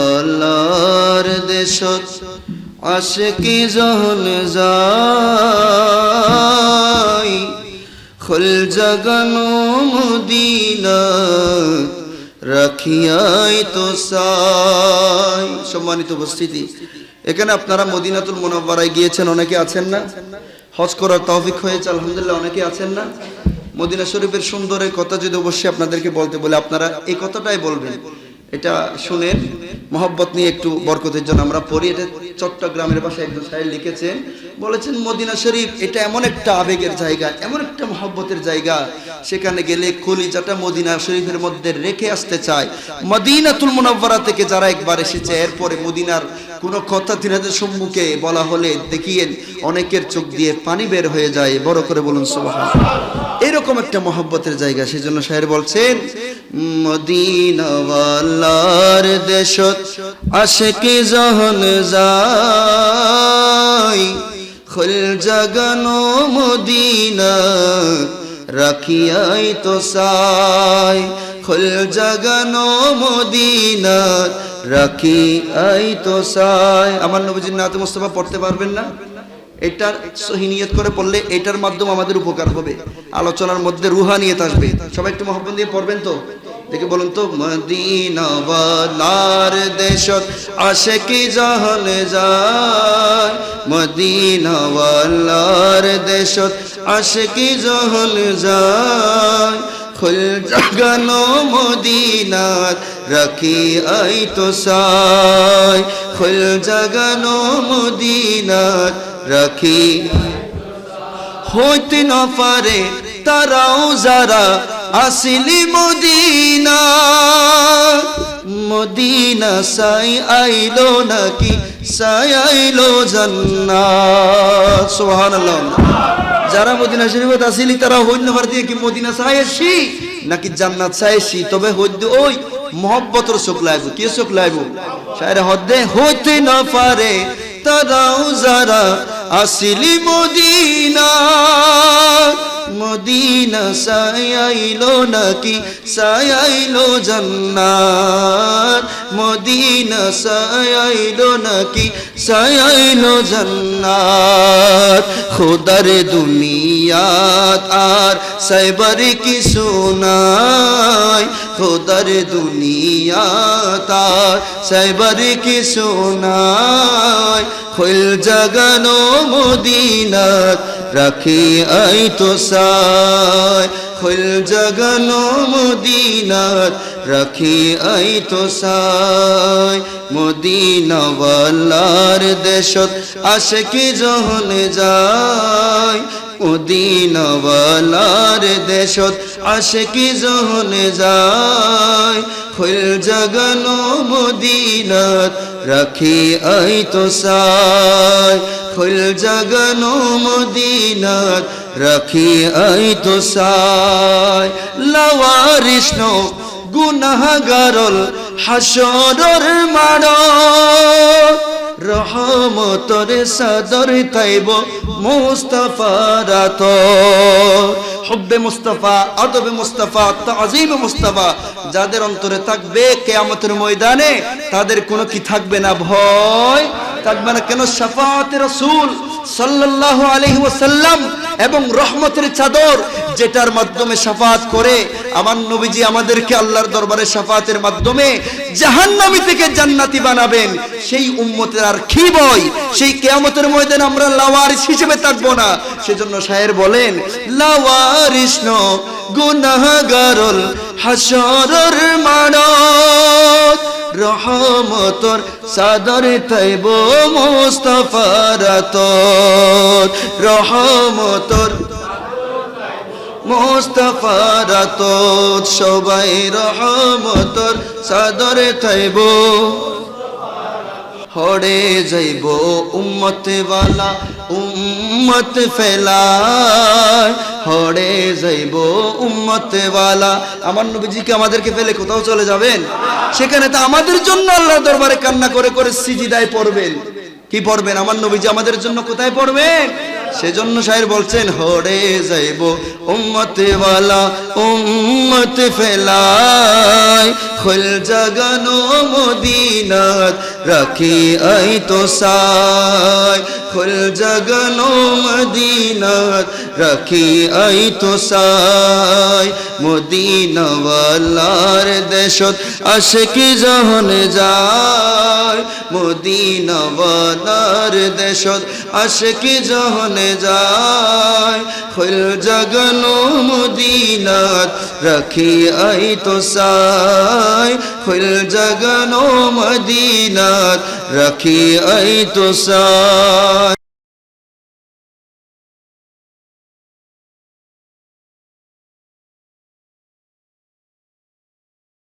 মদিনওয়ালার দেশত আশকি জহন যাই খোল মদিনা রাখিয়াই তো সাই সম্মানিত উপস্থিতি, এখানে আপনারা মদিনাতুল মোনাব্বারায় গিয়েছেন, অনেকে আছেন না? হজ করার তৌফিক হয়েছে, আলহামদুলিল্লাহ, অনেকে আছেন না? মদিনা শরীফের সুন্দরের কথা যদি অবশ্যই আপনাদেরকে বলতে বলে, আপনারা এই কথাটাই বলবেন। এটা শুনেন মহব্বত নিয়ে একটু বরকতের জন্য আমরা পড়ি। এটা চট্টগ্রামের ভাষায় একজন সাহেব লিখেছেন বলেছেন, মদিনা শরীফ, এটা এমন একটা আবেগের জায়গা, এমন একটা মহব্বতের জায়গা। সেখানে গেলে কলিজাটা মদিনা শরীফের মধ্যে রেখে আসতে চায়। মদিনা মদিনাতুল মুনাব্বারা থেকে যারা একবার এসেছে, এরপরে মদিনার কোনো কথা তিনাদের সম্মুখে বলা হলে দেখিয়েন অনেকের চোখ দিয়ে পানি বের হয়ে যায়। বড় করে বলুন সুবহান এরকম একটা মহব্বতের জায়গা, সেজন্য সাহেব বলছেন মদিনাওয়ালার দেশত আশেকি জহন যাই খুল জগনো মদিনা রাখিয়াই তো সাই খুল জগনো মদিনা রাখি আই তো সাই আমার নবীজির নাতে মুস্তফা পড়তে পারবেন না? এটার সহিনিয়ত করে পড়লে এটার মাধ্যমে আমাদের উপকার হবে। আলোচনার মধ্যে রুহানিয়ত আসবে। সবাই একটু মহব্বত দিয়ে পড়বেন তো? দেখে বলুন তো, মদিনাওয়ালার দেশত আশেকি জাহান যায় মদিনাওয়ালার দেশত আশেকি জাহান যায় খুল জাগানো মদিনাত রাখি আই তো সাই খুল জাগানো মদিনাত রাখি হইতে না পারে তারাও যারা আসিলি মদিনা মদিনা সাই আইলো নাকি, সাই আইলো জান্নাত। সুবহানাল্লাহ। যারা মদিনা শরীফত আসিলি, তারা হইন নাম্বার দিয়ে কি মদিনা চাইছি নাকি জান্নাত চাইছি তবে হইদ ওই মহব্বতর চোখ লাইব। কি চোখ লাইব? শায়রে হদ্দে হইতে না পারে তারাও যারা আসিলি মদিনা। মদিনা সাইলো নাকি? সাইলো জান্নাত। মদিনা সাইলো নাকি? সাইলো জান্নাত। খোদার দুনিয়াত আর সাইবার কি শোনায় খোদার দুনিয়াত আর সাইবার কি শোনায় খোল জগানো মদিনাত রাখি আই তো খোল জগানো মদিনাত রাখি আই তো সাই, মদিনাওয়ালার দেশত আশেকি যখন যায়। মদিনাওয়ালার দেশত আশেকি যখন যায়। খুল জগানো মদিনাত রাখি আই তো সাই খুল জগনো মদিনাত রাখি আই তো সাই। লওয়ারিষ্ণ গুনাহগারল, হাসরর মাড় রহমতর সাদর তাইব মুস্তাফারাত হব্বে মুস্তাফা, আদবে মুস্তাফা, তাজিম মুস্তাফা, যাদের অন্তরে থাকবে কেয়ামতের ময়দানে, তাদের কোনো কি থাকবে না ভয়? থাকবে না কেন শাফাতে রসুল সাল্লাল্লাহু আলাইহি ওয়াসাল্লাম এবং রহমতের চাদর যেটার মাধ্যমে শাফাত করে? আমার নবীজি আমাদেরকে আল্লাহর দরবারে সাফাতের মাধ্যমে জাহান্নামী থেকে জান্নাতি বানাবেন। সেই উম্মতের আর কি বই? সেই কেয়ামতের ময়দান আমরা লাওয়ারিস হিসেবে থাকব না। সেজন্য শায়ের বলেন, লাওয়ারিস ন গুনাহগারল হাসরর মানত। রহমতর সাদর তাইব মুস্তাফারাত রহমতর মুস্তাফারাত সবাই রহমতর সাদরে থাইব হড়ে যাইব উম্মত বালা, উম্মত ফেলায়। হড়ে যাইব উম্মত বালা। আমার নবীজিকে আমাদেরকে ফেলে কোথাও চলে যাবেন? সেখানে তো আমাদের জন্য আল্লাহ দরবারে কান্না করে করে সিজিদায় পড়বেন। কি পড়বেন? আমার নবীজি আমাদের জন্য কোথায় পড়বেন? সেজন্য শায়ের বলছেন, হরে যাইব উম্মতে ওয়ালা উম্মত ফেলাই খোল জাগানো মদিনাত রাখি আই তো সাই। খোল জাগানো মদিনাত রাখি আই তো সাই। মদিনাওয়ালার দেশত আশিকি জহনে যায়। মদিনাওয়ালার দেশত আশিকি জহনে যায়। খোল জগনো মদিনাত রাখি আই তো সাই খুল জাগানো মদিনাত রাখি আই তো সাই